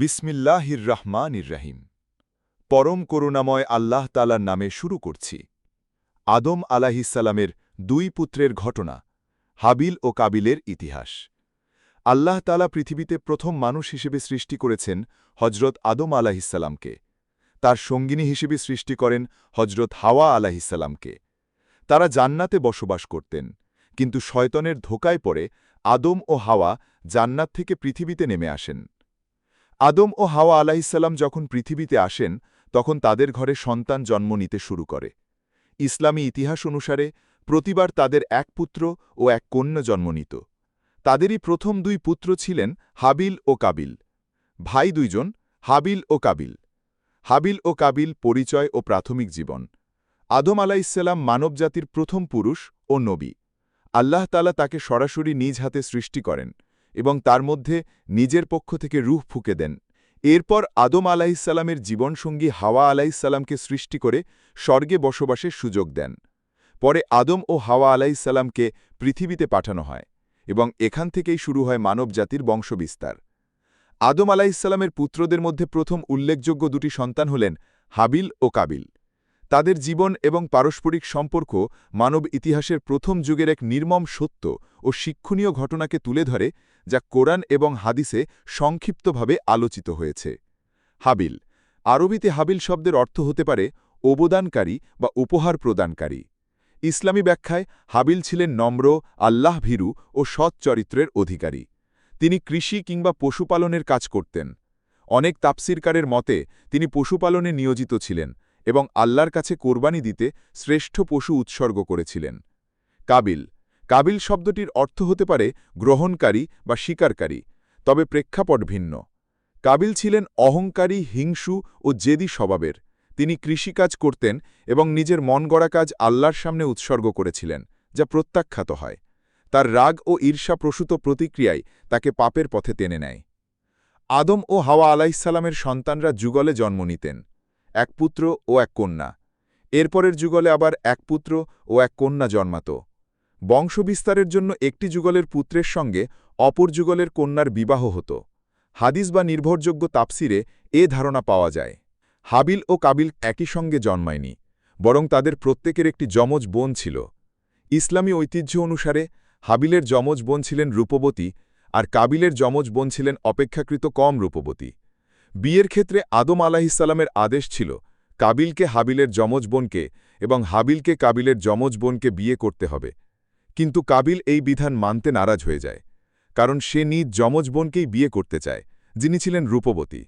বিসমিল্লাহির রহমানির রহিম। পরম করুণাময় আল্লাহ তালার নামে শুরু করছি। আদম আলাহিসাল্লামের দুই পুত্রের ঘটনা, হাবিল ও কাবিলের ইতিহাস। আল্লাহ তালা পৃথিবীতে প্রথম মানুষ হিসেবে সৃষ্টি করেছেন হজরত আদম আলাহিসাল্লামকে তার সঙ্গিনী হিসেবে সৃষ্টি করেন হজরত হাওয়া আলাহিসাল্লামকে তারা জান্নাতে বসবাস করতেন, কিন্তু শয়তনের ধোকায় পড়ে আদম ও হাওয়া জান্নাত থেকে পৃথিবীতে নেমে আসেন। আদম ও হাওয়া আলাহিসাল্লাম যখন পৃথিবীতে আসেন, তখন তাদের ঘরে সন্তান জন্ম নিতে শুরু করে। ইসলামী ইতিহাস অনুসারে, প্রতিবার তাদের এক পুত্র ও এক কন্যা জন্ম নিত। তাদেরই প্রথম দুই পুত্র ছিলেন হাবিল ও কাবিল। ভাই দুইজন, হাবিল ও কাবিল। হাবিল ও কাবিল পরিচয় ও প্রাথমিক জীবন। আদম আলাইসাল্লাম মানবজাতির প্রথম পুরুষ ও নবী। আল্লাহ তালা তাকে সরাসরি নিজ হাতে সৃষ্টি করেন। এবং তার মধ্যে নিজের পক্ষ থেকে রুহ ফুঁকে দেন। এরপর আদম আলাইসাল্লামের জীবনসঙ্গী হাওয়া আলাইসাল্লামকে সৃষ্টি করে স্বর্গে বসবাসের সুযোগ দেন। পরে আদম ও হাওয়া আলাইসাল্লামকে পৃথিবীতে পাঠানো হয় এবং এখান থেকেই শুরু হয় মানবজাতির বংশবিস্তার। আদম আলাইসাল্লামের পুত্রদের মধ্যে প্রথম উল্লেখযোগ্য দুটি সন্তান হলেন হাবিল ও কাবিল। তাদের জীবন এবং পারস্পরিক সম্পর্ক মানব ইতিহাসের প্রথম যুগের এক নির্মম সত্য ও শিক্ষণীয় ঘটনাকে তুলে ধরে, যা কোরআন এবং হাদিসে সংক্ষিপ্তভাবে আলোচিত হয়েছে। হাবিল। আরবিতে হাবিল শব্দের অর্থ হতে পারে অবদানকারী বা উপহার প্রদানকারী। ইসলামী ব্যাখ্যায়, হাবিল ছিলেন নম্র আল্লাহ ভীরু ও সৎ চরিত্রের অধিকারী। তিনি কৃষি কিংবা পশুপালনের কাজ করতেন। অনেক তাপসিরকারের মতে, তিনি পশুপালনে নিয়োজিত ছিলেন। এবং আল্লাহর কাছে কোরবানি দিতে শ্রেষ্ঠ পশু উৎসর্গ করেছিলেন। কাবিল। কাবিল শব্দটির অর্থ হতে পারে গ্রহণকারী বা শিকারকারী, তবে প্রেক্ষাপট ভিন্ন। কাবিল ছিলেন অহংকারী, হিংসু ও জেদি স্বভাবের। তিনি কৃষিকাজ করতেন এবং নিজের মন গড়া কাজ আল্লাহর সামনে উৎসর্গ করেছিলেন, যা প্রত্যাখ্যাত হয়। তার রাগ ও ঈর্ষা প্রসূত প্রতিক্রিয়ায় তাকে পাপের পথে টেনে নেয়। আদম ও হাওয়া আলাইসাল্লামের সন্তানরা যুগলে জন্ম নিতেন। এক পুত্র ও এক কন্যা। এরপরের যুগলে আবার এক পুত্র ও এক কন্যা জন্মাত। বংশবিস্তারের জন্য একটি যুগলের পুত্রের সঙ্গে অপর যুগলের কন্যার বিবাহ হতো। হাদিস বা নির্ভরযোগ্য তাপসিরে এ ধারণা পাওয়া যায়। হাবিল ও কাবিল একই সঙ্গে জন্মায়নি, বরং তাদের প্রত্যেকের একটি যমজ বোন ছিল। ইসলামী ঐতিহ্য অনুসারে হাবিলের যমজ বোন ছিলেন রূপবতী, আর কাবিলের যমজ বোন ছিলেন অপেক্ষাকৃত কম রূপবতী। বিয়ের ক্ষেত্রে আদম আলাহিসাল্লামের আদেশ ছিল, কাবিলকে হাবিলের যমজ বোনকে এবং হাবিলকে কাবিলের যমজ বোনকে বিয়ে করতে হবে। কিন্তু কাবিল এই বিধান মানতে নারাজ হয়ে যায়, কারণ সে নিজ যমজ বোনকেই বিয়ে করতে চায়, যিনি ছিলেন রূপবতী।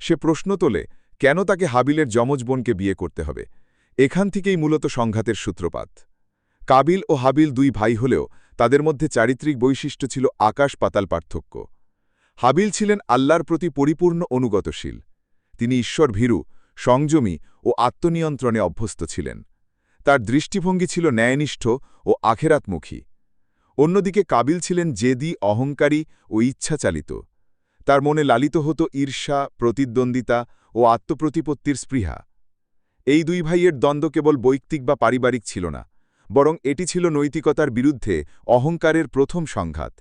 সে প্রশ্ন তোলে, কেন তাকে হাবিলের যমজ বোনকে বিয়ে করতে হবে? এখান থেকেই মূলত সংঘাতের সূত্রপাত। কাবিল ও হাবিল দুই ভাই হলেও তাদের মধ্যে চারিত্রিক বৈশিষ্ট্য ছিল আকাশ পাতাল পার্থক্য। হাবিল ছিলেন আল্লাহর প্রতি পরিপূর্ণ অনুগতশীল। তিনি ঈশ্বর ভীরু, সংযমী ও আত্মনিয়ন্ত্রণে অভ্যস্ত ছিলেন। তার দৃষ্টিভঙ্গি ছিল ন্যায়নিষ্ঠ ও আখেরাতমুখী। অন্যদিকে কাবিল ছিলেন জেদি, অহংকারী ও ইচ্ছাচালিত। তার মনে লালিত হতো ঈর্ষা, প্রতিদ্বন্দ্বিতা ও আত্মপ্রতিপত্তির স্পৃহা। এই দুই ভাইয়ের দ্বন্দ্ব কেবল বৈক্তিক বা পারিবারিক ছিল না, বরং এটি ছিল নৈতিকতার বিরুদ্ধে অহংকারের প্রথম সংঘাত।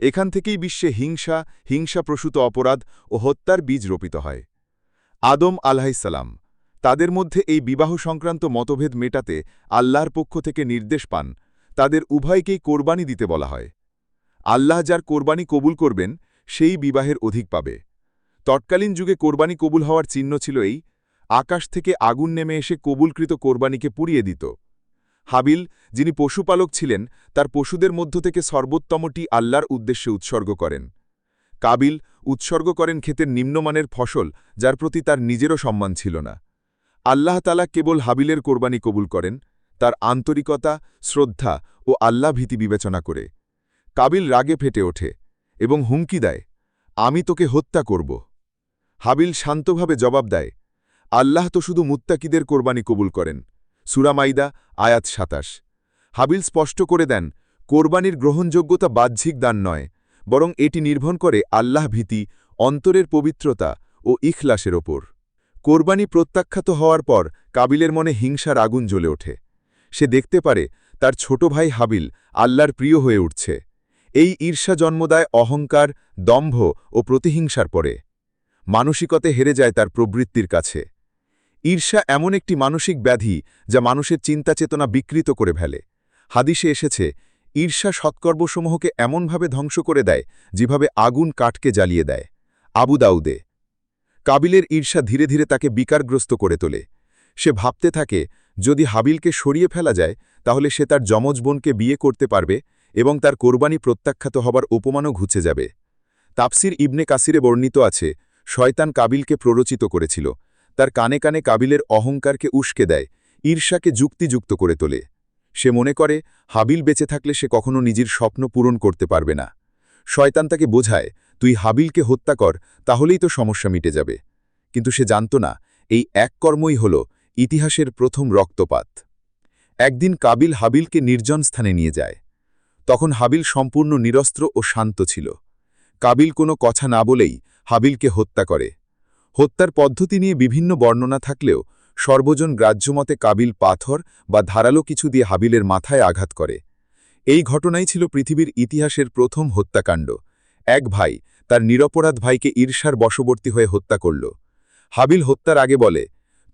এখান থেকেই বিশ্বে হিংসা, হিংসাপ্রসূত অপরাধ ও হত্যার বীজ রোপিত হয়। আদম আলাহিসাল্লাম তাদের মধ্যে এই বিবাহ সংক্রান্ত মতভেদ মেটাতে আল্লাহর পক্ষ থেকে নির্দেশ পান, তাদের উভয়কেই কোরবানি দিতে বলা হয়। আল্লাহ যার কোরবানি কবুল করবেন, সেই বিবাহের অধিক পাবে। তৎকালীন যুগে কোরবানি কবুল হওয়ার চিহ্ন ছিল এই, আকাশ থেকে আগুন নেমে এসে কবুলকৃত কোরবানিকে পুড়িয়ে দিত। হাবিল, যিনি পশুপালক ছিলেন, তার পশুদের মধ্য থেকে সর্বোত্তমটি আল্লাহর উদ্দেশ্যে উৎসর্গ করেন। কাবিল উৎসর্গ করেন ক্ষেতের নিম্নমানের ফসল, যার প্রতি তার নিজেরও সম্মান ছিল না। আল্লাহ তালা কেবল হাবিলের কোরবানি কবুল করেন, তার আন্তরিকতা, শ্রদ্ধা ও আল্লাহ ভীতি বিবেচনা করে। কাবিল রাগে ফেটে ওঠে এবং হুমকি দেয়, আমি তোকে হত্যা করব। হাবিল শান্তভাবে জবাব দেয়, আল্লাহ তো শুধু মুত্তাকিদের কোরবানি কবুল করেন। সুরামাইদা আয়াত সাতাশ। হাবিল স্পষ্ট করে দেন, কোরবানির গ্রহণযোগ্যতা বাহ্যিক দান নয়, বরং এটি নির্ভর করে আল্লাহ ভীতি, অন্তরের পবিত্রতা ও ইখলাসের ওপর। কোরবানি প্রত্যাখ্যাত হওয়ার পর কাবিলের মনে হিংসার আগুন জ্বলে ওঠে। সে দেখতে পারে তার ছোট ভাই হাবিল আল্লাহর প্রিয় হয়ে উঠছে। এই ঈর্ষা জন্মদায় অহংকার, দম্ভ ও প্রতিহিংসার পরে। মানসিকতে হেরে যায় তার প্রবৃত্তির কাছে। ঈর্ষা এমন একটি মানসিক ব্যাধি যা মানুষের চিন্তা চেতনা বিকৃত করে ফেলে। হাদিসে এসেছে, ঈর্ষা সৎকর্মসমূহকে এমনভাবে ধ্বংস করে দেয় যেভাবে আগুন কাঠকে জ্বালিয়ে দেয়। আবু দাউদে, কাবিলের ঈর্ষা ধীরে ধীরে তাকে বিকারগ্রস্ত করে তোলে। সে ভাবতে থাকে, যদি হাবিলকে সরিয়ে ফেলা যায়, তাহলে সে তার যমজ বোনকে বিয়ে করতে পারবে এবং তার কোরবানি প্রত্যাখ্যাত হবার উপমানও ঘুচে যাবে। তাপসির ইবনে কাসিরে বর্ণিত আছে, শয়তান কাবিলকে প্ররোচিত করেছিল। তার কানে কানে কাবিলের অহংকারকে উস্কে দেয়, ঈর্ষাকে যুক্তিযুক্ত করে তোলে। সে মনে করে, হাবিল বেঁচে থাকলে সে কখনো নিজের স্বপ্ন পূরণ করতে পারবে না। শয়তান তাকে বোঝায়, তুই হাবিলকে হত্যা কর, তাহলেই তো সমস্যা মিটে যাবে। কিন্তু সে জানত না, এই এক কর্মই হল ইতিহাসের প্রথম রক্তপাত। একদিন কাবিল হাবিলকে নির্জন স্থানে নিয়ে যায়। তখন হাবিল সম্পূর্ণ নিরস্ত্র ও শান্ত ছিল। কাবিল কোনো কথা না বলেই হাবিলকে হত্যা করে। হত্যার পদ্ধতি নিয়ে বিভিন্ন বর্ণনা থাকলেও সর্বজন গ্রাহ্যমতে কাবিল পাথর বা ধারালো কিছু দিয়ে হাবিলের মাথায় আঘাত করে। এই ঘটনাই ছিল পৃথিবীর ইতিহাসের প্রথম হত্যাকাণ্ড। এক ভাই তার নিরপরাধ ভাইকে ঈর্ষার বশবর্তী হয়ে হত্যা করল। হাবিল হত্যার আগে বলে,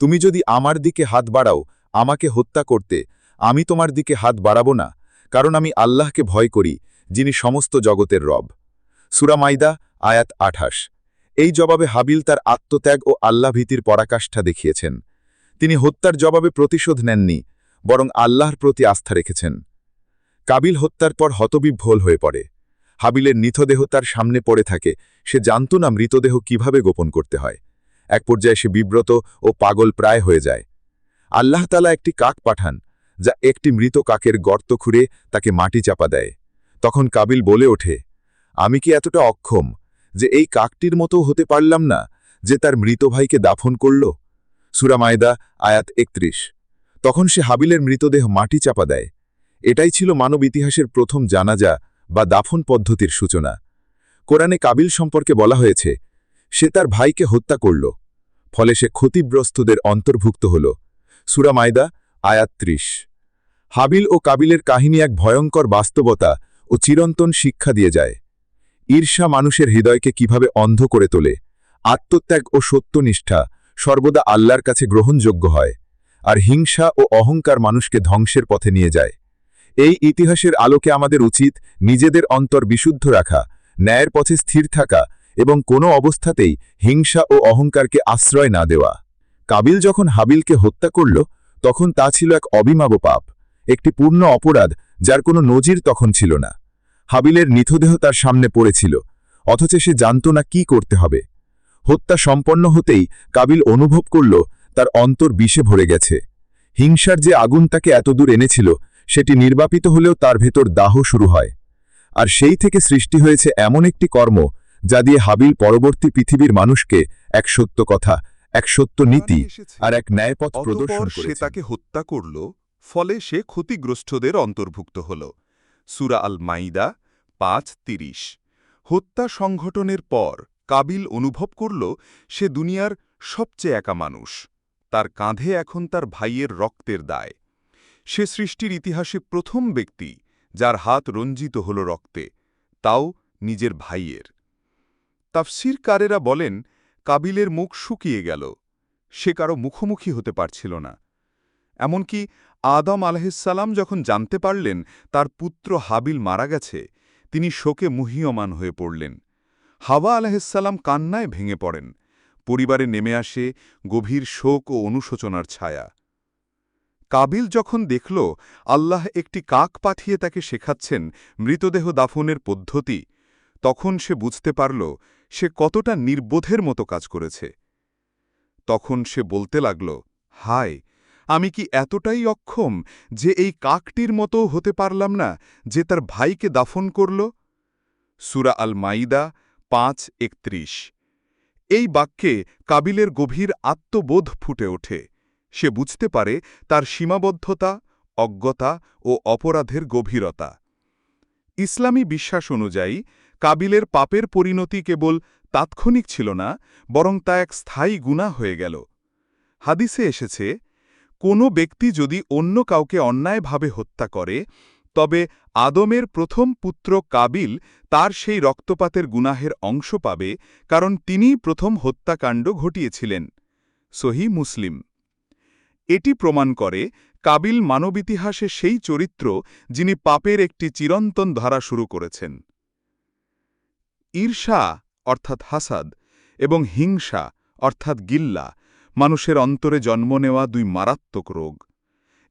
তুমি যদি আমার দিকে হাত বাড়াও, আমাকে হত্যা করতে, আমি তোমার দিকে হাত বাড়াবো না, কারণ আমি আল্লাহকে ভয় করি, যিনি সমস্ত জগতের রব। সুরামাইদা আয়াত আঠাশ। এই জবাবে হাবিল তার আত্মত্যাগ ও আল্লাভীতির পরাকাষ্ঠা দেখিয়েছেন। তিনি হত্যার জবাবে প্রতিশোধ নেননি, বরং আল্লাহর প্রতি আস্থা রেখেছেন। কাবিল হত্যার পর হতবিভ্বল হয়ে পড়ে। হাবিলের নিথদেহ তার সামনে পড়ে থাকে, সে জানত না মৃতদেহ কীভাবে গোপন করতে হয়। এক পর্যায়ে সে বিব্রত ও পাগল প্রায় হয়ে যায়। আল্লাহ তালা একটি কাক পাঠান, যা একটি মৃত কাকের গর্ত খুঁড়ে তাকে মাটি চাপা দেয়। তখন কাবিল বলে ওঠে, আমি কি এতটা অক্ষম? যে এই কাকটির মতো হতে পারলাম না যে তার মৃত ভাইকে দাফন করল। সুরামায়দা আয়াত একত্রিশ। তখন সে হাবিলের মৃতদেহ মাটি চাপা দেয়। এটাই ছিল মানব ইতিহাসের প্রথম জানাজা বা দাফন পদ্ধতির সূচনা। কোরআনে কাবিল সম্পর্কে বলা হয়েছে, সে তার ভাইকে হত্যা করল, ফলে সে ক্ষতিগ্রস্তদের অন্তর্ভুক্ত হল। সুরামায়দা আয়াত ত্রিশ। হাবিল ও কাবিলের কাহিনী এক ভয়ঙ্কর বাস্তবতা ও চিরন্তন শিক্ষা দিয়ে যায়। ঈর্ষা মানুষের হৃদয়কে কীভাবে অন্ধ করে তোলে? আত্মত্যাগ ও সত্যনিষ্ঠা সর্বদা আল্লাহর কাছে গ্রহণযোগ্য হয়, আর হিংসা ও অহংকার মানুষকে ধ্বংসের পথে নিয়ে যায়। এই ইতিহাসের আলোকে আমাদের উচিত নিজেদের অন্তর বিশুদ্ধ রাখা, ন্যায়ের পথে স্থির থাকা এবং কোনো অবস্থাতেই হিংসা ও অহংকারকে আশ্রয় না দেওয়া। কাবিল যখন হাবিলকে হত্যা করল, তখন তা ছিল এক অবিমাব পাপ, একটি পূর্ণ অপরাধ যার কোনো নজির তখন ছিল না। হাবিলের নিথদেহ তার সামনে পড়েছিল অথচ সে জানত না কি করতে হবে। হত্যা সম্পন্ন হতেই কাবিল অনুভব করল তার অন্তর বিষে ভরে গেছে। হিংসার যে আগুন তাকে এতদূর এনেছিল সেটি নির্বাপিত হলেও তার ভেতর দাহ শুরু হয়। আর সেই থেকে সৃষ্টি হয়েছে এমন একটি কর্ম যা দিয়ে হাবিল পরবর্তী পৃথিবীর মানুষকে এক সত্য কথা এক সত্য নীতি আর এক ন্যায়পথ প্রদর্শন সে তাকে হত্যা করল ফলে সে ক্ষতিগ্রস্তদের অন্তর্ভুক্ত হল। সুরা আল মাইদা পাঁচ, তিরিশ। হত্যা সংঘটনের পর কাবিল অনুভব করল, সে দুনিয়ার সবচেয়ে একা মানুষ। তার কাঁধে এখন তার ভাইয়ের রক্তের দায়। সে সৃষ্টির ইতিহাসে প্রথম ব্যক্তি যার হাত রঞ্জিত হল রক্তে, তাও নিজের ভাইয়ের। তাফসিরকারেরা বলেন, কাবিলের মুখ শুকিয়ে গেল। সে কারও মুখোমুখি হতে পারছিল না। এমনকি আদম আলহিসাল্লাম যখন জানতে পারলেন তার পুত্র হাবিল মারা গেছে, তিনি শোকে মুহীয়মান হয়ে পড়লেন। হাওয়া আলহিসাল্লাম কান্নায় ভেঙে পড়েন। পরিবারে নেমে আসে গভীর শোক ও অনুশোচনার ছায়া। কাবিল যখন দেখল আল্লাহ একটি কাক পাঠিয়ে তাকে শেখাচ্ছেন মৃতদেহ দাফনের পদ্ধতি, তখন সে বুঝতে পারল সে কতটা নির্বোধের মতো কাজ করেছে। তখন সে বলতে লাগল, হায় আমি কি এতটাই অক্ষম যে এই কাকটির মতো হতে পারলাম না যে তার ভাইকে দাফন করল? সুরা আল মাইদা পাঁচ, একত্রিশ। এই বাক্যে কাবিলের গভীর আত্মবোধ ফুটে ওঠে। সে বুঝতে পারে তার সীমাবদ্ধতা, অজ্ঞতা ও অপরাধের গভীরতা। ইসলামী বিশ্বাস অনুযায়ী, কাবিলের পাপের পরিণতি কেবল তাৎক্ষণিক ছিল না, বরং তা এক স্থায়ী গুণা হয়ে গেল। হাদিসে এসেছে কোনো ব্যক্তি যদি অন্য কাউকে অন্যায়ভাবে হত্যা করে, তবে আদমের প্রথম পুত্র কাবিল তার সেই রক্তপাতের গুনাহের অংশ পাবে, কারণ তিনিই প্রথম হত্যাকাণ্ড ঘটিয়েছিলেন। সহি মুসলিম। এটি প্রমাণ করে কাবিল মানবিতিহাসে সেই চরিত্র যিনি পাপের একটি চিরন্তন ধারা শুরু করেছেন। ঈর্ষা অর্থাৎ হাসাদ এবং হিংসা অর্থাৎ গিল্লা মানুষের অন্তরে জন্ম নেওয়া দুই মারাত্মক রোগ।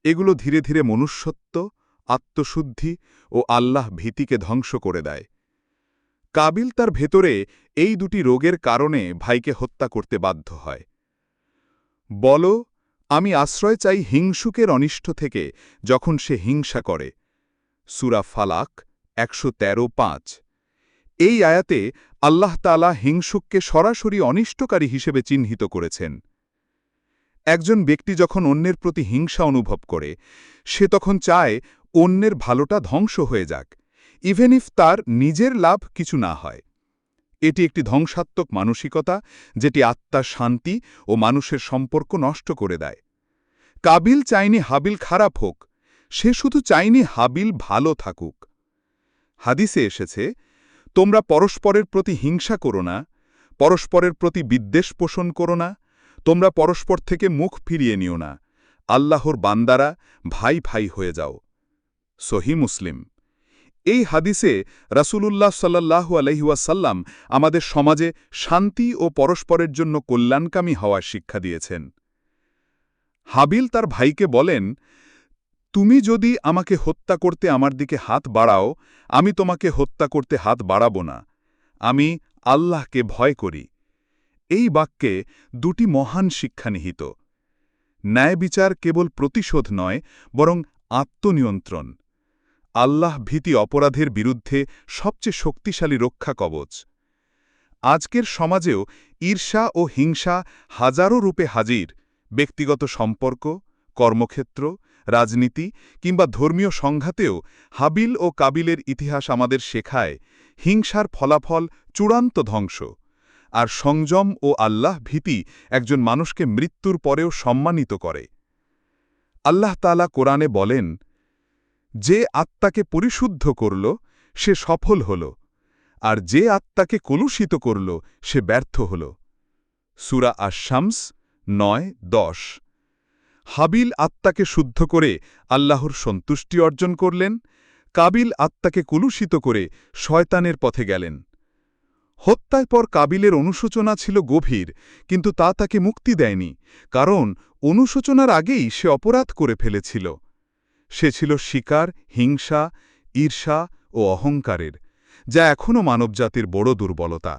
এগুলো ধীরে ধীরে মনুষ্যত্ব, আত্মশুদ্ধি ও আল্লাহ ভীতিকে ধ্বংস করে দেয়। কাবিল তার ভেতরে এই দুটি রোগের কারণে ভাইকে হত্যা করতে বাধ্য হয়। বল, আমি আশ্রয় চাই হিংসুকের অনিষ্ট থেকে যখন সে হিংসা করে। সুরা ফালাক একশো তেরো পাঁচ। এই আয়াতে আল্লাহ তালা হিংসুককে সরাসরি অনিষ্টকারী হিসেবে চিহ্নিত করেছেন। একজন ব্যক্তি যখন অন্যের প্রতি হিংসা অনুভব করে, সে তখন চায় অন্যের ভালোটা ধ্বংস হয়ে যাক ইভেন ইফ তার নিজের লাভ কিছু না হয়। এটি একটি ধ্বংসাত্মক মানসিকতা, যেটি আত্মার শান্তি ও মানুষের সম্পর্ক নষ্ট করে দেয়। কাবিল চাইনি হাবিল খারাপ হোক, সে শুধু চাইনি হাবিল ভালো থাকুক। হাদিসে এসেছে, তোমরা পরস্পরের প্রতি হিংসা করো না, পরস্পরের প্রতি বিদ্বেষ পোষণ করো না তোমরা পরস্পর থেকে মুখ ফিরিয়ে নিও না। আল্লাহর বান্দারা ভাই ভাই হয়ে যাও। সহি মুসলিম। এই হাদিসে রাসূলুল্লাহ সাল্লাল্লাহু আলহিউসাল্লাম আমাদের সমাজে শান্তি ও পরস্পরের জন্য কল্যাণকামী হওয়ার শিক্ষা দিয়েছেন। হাবিল তার ভাইকে বলেন, তুমি যদি আমাকে হত্যা করতে আমার দিকে হাত বাড়াও, আমি তোমাকে হত্যা করতে হাত বাড়াব না। আমি আল্লাহকে ভয় করি। এই বাক্যে দুটি মহান শিক্ষা নিহিত। ন্যায় বিচার কেবল প্রতিশোধ নয়, বরং আত্মনিয়ন্ত্রণ। আল্লাহ ভীতি অপরাধের বিরুদ্ধে সবচেয়ে শক্তিশালী রক্ষা কবচ। আজকের সমাজেও ঈর্ষা ও হিংসা হাজারো রূপে হাজির। ব্যক্তিগত সম্পর্ক, কর্মক্ষেত্র, রাজনীতি কিংবা ধর্মীয় সংঘাতেও হাবিল ও কাবিলের ইতিহাস আমাদের শেখায়, হিংসার ফলাফল চূড়ান্ত ধ্বংস। আর সংযম ও আল্লাহ ভীতি একজন মানুষকে মৃত্যুর পরেও সম্মানিত করে। আল্লাহ তালা কোরআনে বলেন, যে আত্মাকে পরিশুদ্ধ করল, সে সফল হল, আর যে আত্মাকে কলুষিত করল, সে ব্যর্থ হল। সুরা আশামস নয়, দশ। হাবিল আত্মাকে শুদ্ধ করে আল্লাহর সন্তুষ্টি অর্জন করলেন, কাবিল আত্মাকে কুলুষিত করে শয়তানের পথে গেলেন। হত্যার পর কাবিলের অনুশোচনা ছিল গভীর, কিন্তু তা তাকে মুক্তি দেয়নি, কারণ অনুশোচনার আগেই সে অপরাধ করে ফেলেছিল। সে ছিল শিকার, হিংসা, ঈর্ষা ও অহংকারের, যা এখনও মানবজাতির বড় দুর্বলতা।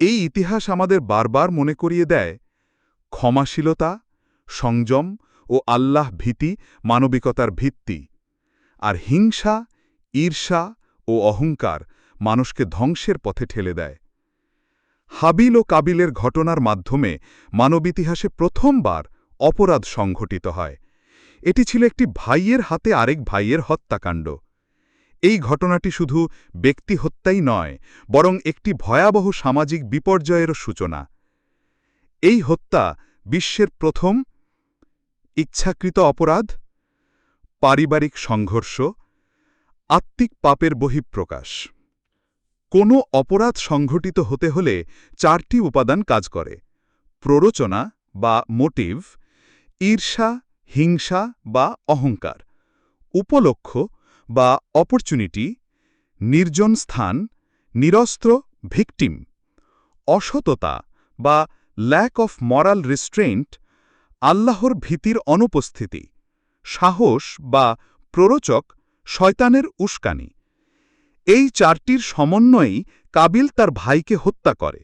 এই ইতিহাস আমাদের বারবার মনে করিয়ে দেয়, ক্ষমাশীলতা, সংযম ও আল্লাহ ভীতি মানবিকতার ভিত্তি, আর হিংসা, ঈর্ষা ও অহংকার মানুষকে ধ্বংসের পথে ঠেলে দেয়। হাবিল ও কাবিলের ঘটনার মাধ্যমে মানব ইতিহাসে প্রথমবার অপরাধ সংঘটিত হয়। এটি ছিল একটি ভাইয়ের হাতে আরেক ভাইয়ের হত্যাকাণ্ড। এই ঘটনাটি শুধু ব্যক্তি হত্যাই নয়, বরং একটি ভয়াবহ সামাজিক বিপর্যয়েরও সূচনা। এই হত্যা বিশ্বের প্রথম ইচ্ছাকৃত অপরাধ, পারিবারিক সংঘর্ষ, আত্মিক পাপের বহিঃপ্রকাশ। কোনো অপরাধ সংঘটিত হতে হলে চারটি উপাদান কাজ করে। প্ররোচনা বা মোটিভ, ঈর্ষা, হিংসা বা অহংকার। উপলক্ষ বা অপরচুনিটি, নির্জন স্থান, নিরস্ত্র, ভিকটিম। অসততা বা ল্যাক অফ মরাল রিস্ট্রেন্ট আল্লাহর ভীতির অনুপস্থিতি। সাহস বা প্ররোচক, শয়তানের উস্কানি। এই চারটির সমন্বয়েই কাবিল তার ভাইকে হত্যা করে।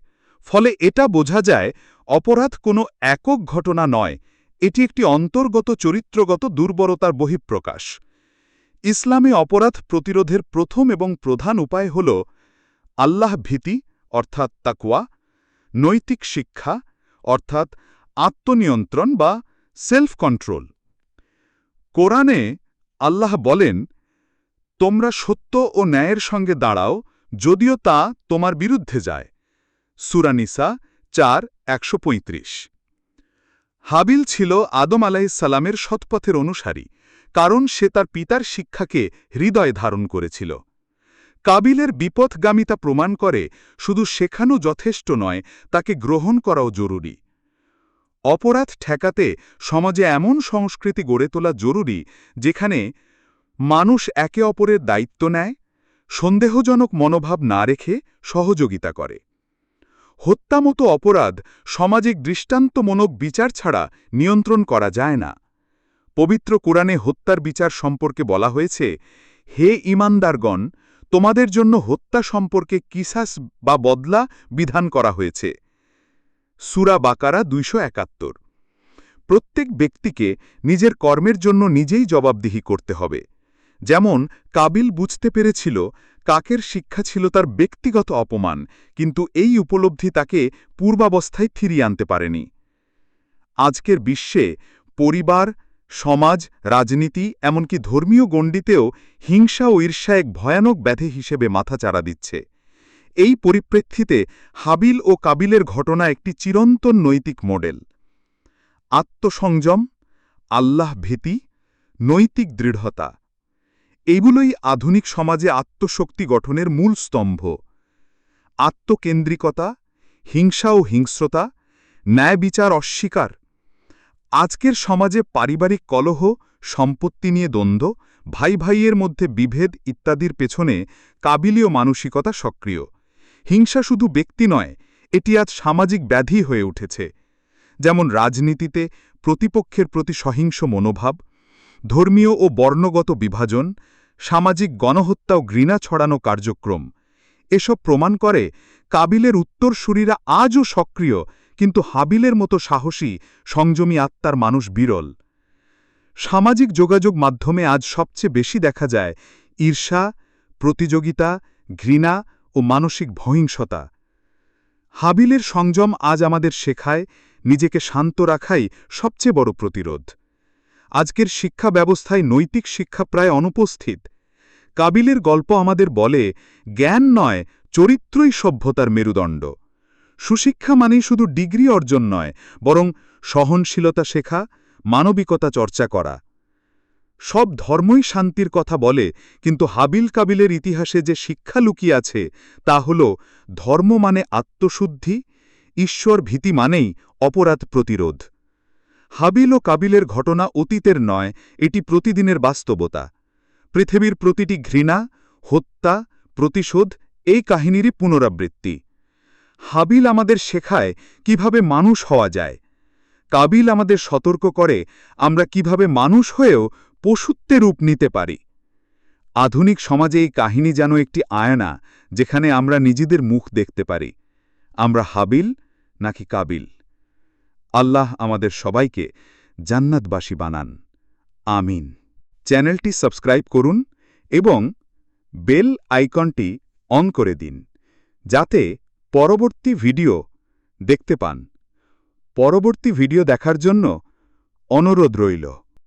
ফলে এটা বোঝা যায়, অপরাধ কোনো একক ঘটনা নয়, এটি একটি অন্তর্গত চরিত্রগত দুর্বলতার বহিঃপ্রকাশ। ইসলামে অপরাধ প্রতিরোধের প্রথম এবং প্রধান উপায় হল আল্লাহ ভীতি, অর্থাৎ তাকুয়া নৈতিক শিক্ষা, অর্থাৎ আত্মনিয়ন্ত্রণ বা সেলফ কন্ট্রোল। কোরআনে আল্লাহ বলেন তোমরা সত্য ও ন্যায়ের সঙ্গে দাঁড়াও, যদিও তা তোমার বিরুদ্ধে যায়। সুরানিসা চার, একশো হাবিল ছিল আদম আলাইসালামের সৎপথের অনুসারী, কারণ সে তার পিতার শিক্ষাকে হৃদয়ে ধারণ করেছিল। কাবিলের বিপথগামিতা প্রমাণ করে শুধু শেখানো যথেষ্ট নয়, তাকে গ্রহণ করাও জরুরি। অপরাধ ঠেকাতে সমাজে এমন সংস্কৃতি গড়ে তোলা জরুরি, যেখানে মানুষ একে অপরের দায়িত্ব নেয়, সন্দেহজনক মনোভাব না রেখে সহযোগিতা করে। হত্যা মতো অপরাধ সামাজিক দৃষ্টান্তমূলক বিচার ছাড়া নিয়ন্ত্রণ করা যায় না। পবিত্র কোরআনে হত্যার বিচার সম্পর্কে বলা হয়েছে, হে ইমানদারগণ, তোমাদের জন্য হত্যা সম্পর্কে কিসাস বা বদলা বিধান করা হয়েছে। সুরা বাকারা দুইশো একাত্তর। প্রত্যেক ব্যক্তিকে নিজের কর্মের জন্য নিজেই জবাবদিহি করতে হবে। যেমন, কাবিল বুঝতে পেরেছিল কাকের শিক্ষা ছিল তার ব্যক্তিগত অপমান, কিন্তু এই উপলব্ধি তাকে পূর্বাবস্থায় ফিরিয়ে আনতে পারেনি। আজকের বিশ্বে পরিবার, সমাজ, রাজনীতি, এমনকি ধর্মীয় গণ্ডিতেও হিংসা ও ঈর্ষা এক ভয়ানক ব্যাধি হিসেবে মাথাচাড়া দিচ্ছে। এই পরিপ্রেক্ষিতে হাবিল ও কাবিলের ঘটনা একটি চিরন্তন নৈতিক মডেল। আত্মসংযম, আল্লাহ ভীতি, নৈতিক দৃঢ়তা। এগুলোই আধুনিক সমাজে আত্মশক্তি গঠনের মূল স্তম্ভ। আত্মকেন্দ্রিকতা, হিংসা ও হিংস্রতা, ন্যায় বিচার অস্বীকার। আজকের সমাজে পারিবারিক কলহ, সম্পত্তি নিয়ে দ্বন্দ্ব, ভাই ভাইয়ের মধ্যে বিভেদ ইত্যাদির পেছনে কাবিলীয় মানসিকতা সক্রিয়। হিংসা শুধু ব্যক্তি নয়, এটি আজ সামাজিক ব্যাধি হয়ে উঠেছে। যেমন রাজনীতিতে প্রতিপক্ষের প্রতি সহিংস মনোভাব, ধর্মীয় ও বর্ণগত বিভাজন সামাজিক গণহত্যা ও ঘৃণা ছড়ানো কার্যক্রম। এসব প্রমাণ করে কাবিলের উত্তরসূরিরা আজও সক্রিয়, কিন্তু হাবিলের মতো সাহসী, সংযমী আত্মার মানুষ বিরল। সামাজিক যোগাযোগ মাধ্যমে আজ সবচেয়ে বেশি দেখা যায় ঈর্ষা, প্রতিযোগিতা, ঘৃণা ও মানসিক ভহিংসতা। হাবিলের সংযম আজ আমাদের শেখায়, নিজেকে শান্ত রাখাই সবচেয়ে বড় প্রতিরোধ। আজকের শিক্ষা ব্যবস্থায় নৈতিক শিক্ষা প্রায় অনুপস্থিত। কাবিলের গল্প আমাদের বলে, জ্ঞান নয়, চরিত্রই সভ্যতার মেরুদণ্ড। সুশিক্ষা মানেই শুধু ডিগ্রি অর্জন নয়, বরং সহনশীলতা শেখা, মানবিকতা চর্চা করা। সব ধর্মই শান্তির কথা বলে, কিন্তু হাবিল কাবিলের ইতিহাসে যে শিক্ষা লুকিয়ে আছে, তা হল, ধর্ম মানে আত্মশুদ্ধি, ঈশ্বর ভীতি মানেই অপরাধ প্রতিরোধ। হাবিল ও কাবিলের ঘটনা অতীতের নয়, এটি প্রতিদিনের বাস্তবতা। পৃথিবীর প্রতিটি ঘৃণা, হত্যা, প্রতিশোধ, এই কাহিনীরই পুনরাবৃত্তি। হাবিল আমাদের শেখায় কীভাবে মানুষ হওয়া যায়। কাবিল আমাদের সতর্ক করে আমরা কীভাবে মানুষ হয়েও পশুত্বে রূপ নিতে পারি। আধুনিক সমাজে এই কাহিনী যেন একটি আয়না, যেখানে আমরা নিজেদের মুখ দেখতে পারি। আমরা হাবিল নাকি কাবিল? আল্লাহ আমাদের সবাইকে জান্নাতবাসী বানান। আমিন। চ্যানেলটি সাবস্ক্রাইব করুন এবং বেল আইকনটি অন করে দিন, যাতে পরবর্তী ভিডিও দেখতে পান। পরবর্তী ভিডিও দেখার জন্য অনুরোধ রইল।